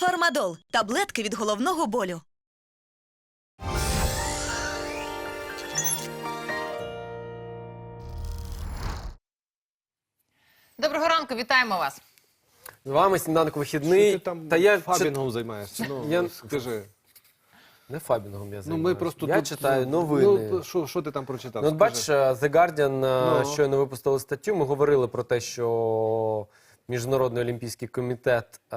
Фармадол таблетки від головного болю. Доброго ранку, вітаємо вас. З вами сніданок Що вихідний. ти там Та я фабінгом займаєшся? Ну, Я- скажи. не фабінгом я Ну, займаюся. ми просто я тут, читаю ну, новини. Ну, що, що ти там прочитав? Ну, от Скажи. бачиш, е, The Guardian е, Ну. щойно випустили статтю. Ми говорили про те, що Міжнародний олімпійський комітет е,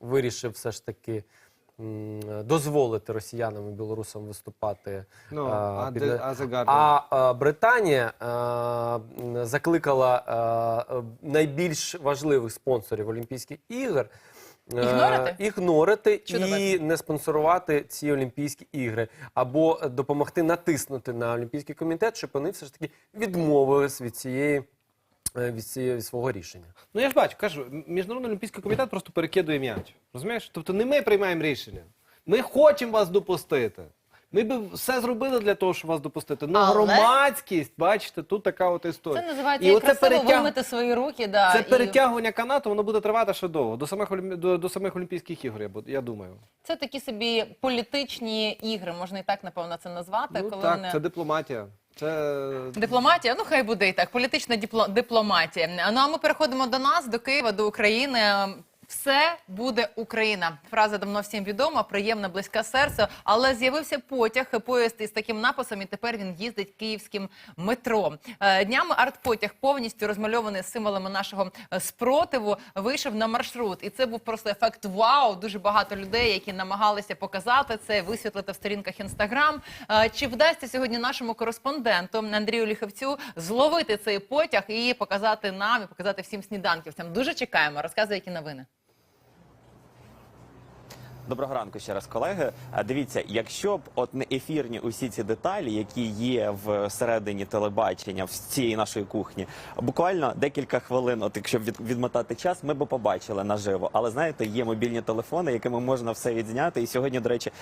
вирішив все ж таки дозволити росіянам і білорусам виступати. Ну, е, а під- де- а А е, Британія е, м, закликала е, е, найбільш важливих спонсорів Олімпійських ігор. е, Ігнорити? ігнорити і не спонсорувати ці Олімпійські ігри, або допомогти натиснути на Олімпійський комітет, щоб вони все ж таки відмовились від цієї е, від цієї від свого рішення. Ну я ж бачу, кажу, Міжнародний олімпійський комітет просто перекидує м'яч. Розумієш? Тобто не ми приймаємо рішення. Ми хочемо вас допустити. Ми б все зробили для того, щоб вас допустити. Ну, Але- громадськість, бачите, тут така от історія. Це називається І оце красиво перетяг- вимити свої руки. Да, Це і перетягування канату, воно буде тривати ще довго. До самих, до, до самих Олімпійських ігор, я, я думаю. Це такі собі політичні ігри, можна і так, напевно, це назвати. Ну коли так, вони... це дипломатія. Це Дипломатія, ну хай буде і так. Політична дипломатія. Ну а ми переходимо до нас, до Києва, до України. Все буде Україна. Фраза давно всім відома, приємна, близька серцю. Але з'явився потяг, поїзд із таким написом, і тепер він їздить київським метро. Е, Днями артпотяг повністю розмальований символами нашого е, спротиву. Вийшов на маршрут, і це був просто ефект вау. Дуже багато людей, які намагалися показати це, висвітлити в сторінках інстаграм. Е, Чи вдасться сьогодні нашому кореспонденту Андрію Ліховцю зловити цей потяг і показати нам, і показати всім сніданківцям? Дуже чекаємо. Розказуй, які новини. Доброго ранку ще раз, колеги. А, Дивіться, якщо б от не ефірні усі ці деталі, які є в середині телебачення в цієї нашої кухні, буквально декілька хвилин, от якщо від, відмотати час, ми б побачили наживо. Але знаєте, є мобільні телефони, якими можна все відзняти. І сьогодні, до речі,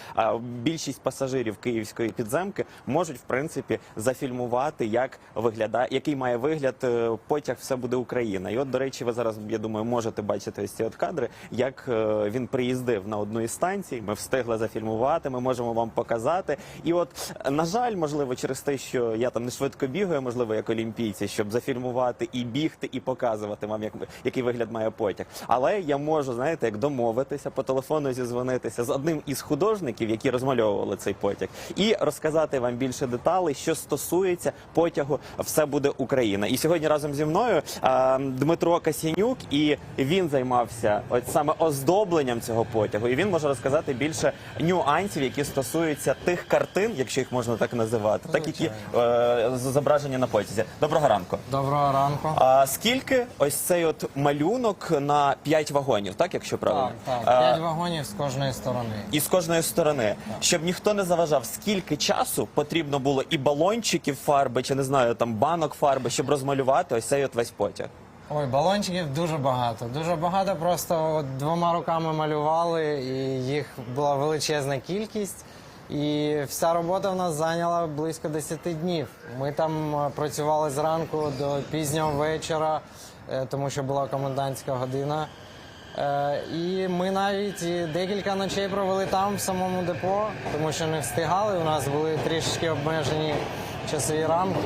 більшість пасажирів київської підземки можуть в принципі зафільмувати, як виглядає, який має вигляд е, потяг все буде Україна. І от, до речі, ви зараз я думаю, можете бачити ось ці от кадри, як е, він приїздив на одну із станцій. Ми встигли зафільмувати. Ми можемо вам показати. І от на жаль, можливо, через те, що я там не швидко бігаю, можливо, як олімпійці, щоб зафільмувати і бігти, і показувати вам, як який вигляд має потяг. Але я можу, знаєте, як домовитися по телефону зізвонитися з одним із художників, які розмальовували цей потяг, і розказати вам більше деталей, що стосується потягу Все буде Україна. І сьогодні разом зі мною а, Дмитро Касянюк, і він займався от саме оздобленням цього потягу. І він може розказати більше нюансів, які стосуються тих картин, якщо їх можна так називати, так які е, зображені на потязі. Доброго ранку. Доброго ранку. А скільки ось цей от малюнок на 5 вагонів, так якщо правильно? Так, так, А, вагонів з кожної сторони. і з кожної сторони, щоб ніхто не заважав, скільки часу потрібно було і балончиків фарби, чи не знаю, там банок фарби, щоб розмалювати ось цей от весь потяг. Ой, балончиків дуже багато. Дуже багато. Просто от двома руками малювали, і їх була величезна кількість. І вся робота в нас зайняла близько 10 днів. Ми там е, працювали зранку до пізнього вечора, е, тому що була комендантська година. Е, І ми навіть декілька ночей провели там, в самому депо, тому що не встигали. У нас були трішечки обмежені часові рамки.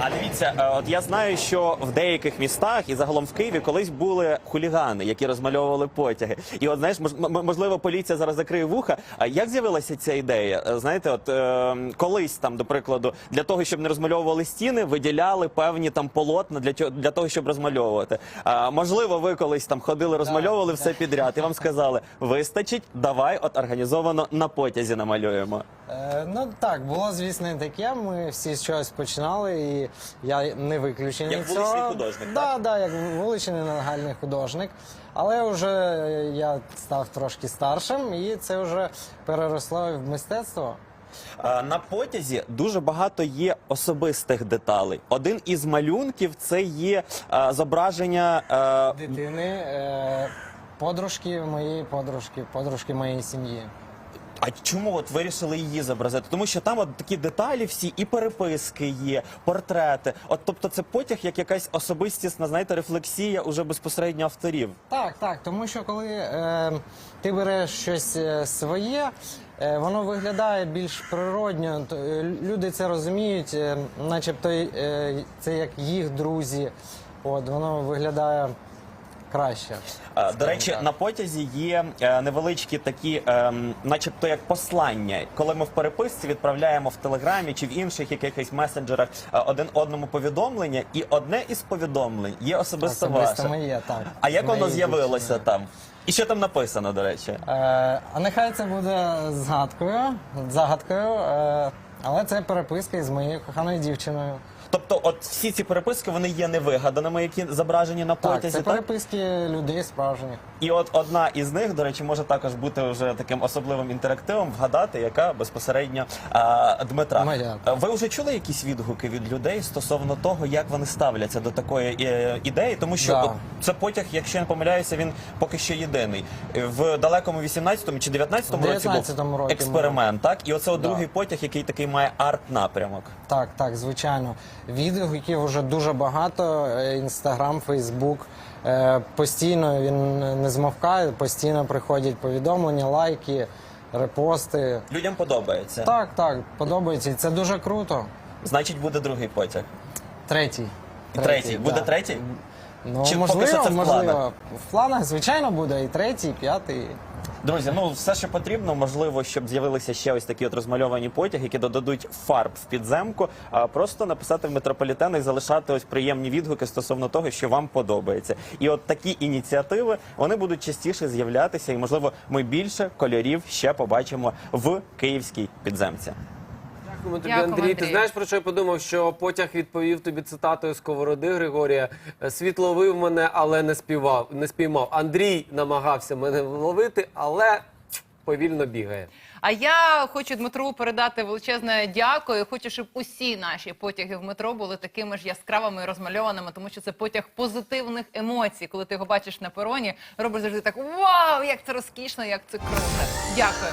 А дивіться, е, от я знаю, що в деяких містах і загалом в Києві колись були хулігани, які розмальовували потяги. І от знаєш, можливо, поліція зараз закриє вуха. А як з'явилася ця ідея? Е, Знаєте, от е, колись там, до прикладу, для того, щоб не розмальовували стіни, виділяли певні там полотна для тьо- для того, щоб розмальовувати. А можливо, ви колись там ходили, розмальовували все підряд, і вам сказали, вистачить, давай, от організовано на потязі намалюємо. Е, ну так, було звісно таке. Ми всі з чогось починали, і я не виключення. Як цього. вуличний художник, Да, так? да, як вуличний нагальний художник. Але вже я став трошки старшим, і це вже переросло в мистецтво. Е, На потязі дуже багато є особистих деталей. Один із малюнків це є е, зображення. е, Дитини, е, подружки моєї подружки, подружки моєї сім'ї. А чому от вирішили її зобразити? Тому що там от такі деталі всі, і переписки є, портрети. От тобто це потяг як якась особистісна, знаєте, рефлексія уже безпосередньо авторів. Так, так, тому що коли е, ти береш щось е, своє, е, воно виглядає більш природньо. То, е, люди це розуміють, е, начебто е, це як їх друзі. От воно виглядає краще. Е, До речі, на потязі є е, невеличкі такі, ем, начебто як послання, коли ми в переписці відправляємо в телеграмі чи в інших якихось месенджерах е, один одному повідомлення, і одне із повідомлень є особисто, Особисто ваше. моє, так. А як воно Моєї з'явилося дівчини. там? І що там написано, до речі? Е, а нехай це буде згадкою, загадкою, е, але це переписка із моєю коханою дівчиною. Тобто, от всі ці переписки вони є невигаданими, які зображені на Так, потязі. це так? переписки людей справжніх. І от одна із них, до речі, може також бути вже таким особливим інтерактивом, вгадати, яка безпосередньо а, Дмитра. Моя. Ви вже чули якісь відгуки від людей стосовно того, як вони ставляться до такої е, ідеї? Тому що Да. от це потяг, якщо я не помиляюся, він поки що єдиний. В далекому 18-му чи 19-му році був 19-му році експеримент, так? І оце от Да. другий потяг, який такий має арт-напрямок. Так, так, звичайно. Відгуків вже дуже багато. Інстаграм, Фейсбук. Е, Постійно він не змовкає, постійно приходять повідомлення, лайки, репости. Людям подобається. Так, так, подобається. І це дуже круто. Значить, буде другий потяг. Третій. І третій. Буде да. третій? Ну, Чи поки можливо, що це в можливо. планах? В планах, звичайно, буде і третій, і п'ятий. Друзі, ну все, що потрібно, можливо, щоб з'явилися ще ось такі от розмальовані потяги, які додадуть фарб в підземку. А просто написати в метрополітен і залишати ось приємні відгуки стосовно того, що вам подобається. І от такі ініціативи вони будуть частіше з'являтися, і можливо, ми більше кольорів ще побачимо в київській підземці. Дякуємо тобі, Дякую, Андрій. Ти знаєш про що я подумав? Що потяг відповів тобі цитатою Сковороди Григорія. Світ ловив мене, але не співав, не спіймав. Андрій намагався мене ловити, але повільно бігає. А я хочу Дмитру передати величезне дякую. Хочу, щоб усі наші потяги в метро були такими ж яскравими і розмальованими, тому що це потяг позитивних емоцій. Коли ти його бачиш на пероні, робиш завжди так: вау, як це розкішно, як це круто. Дякую.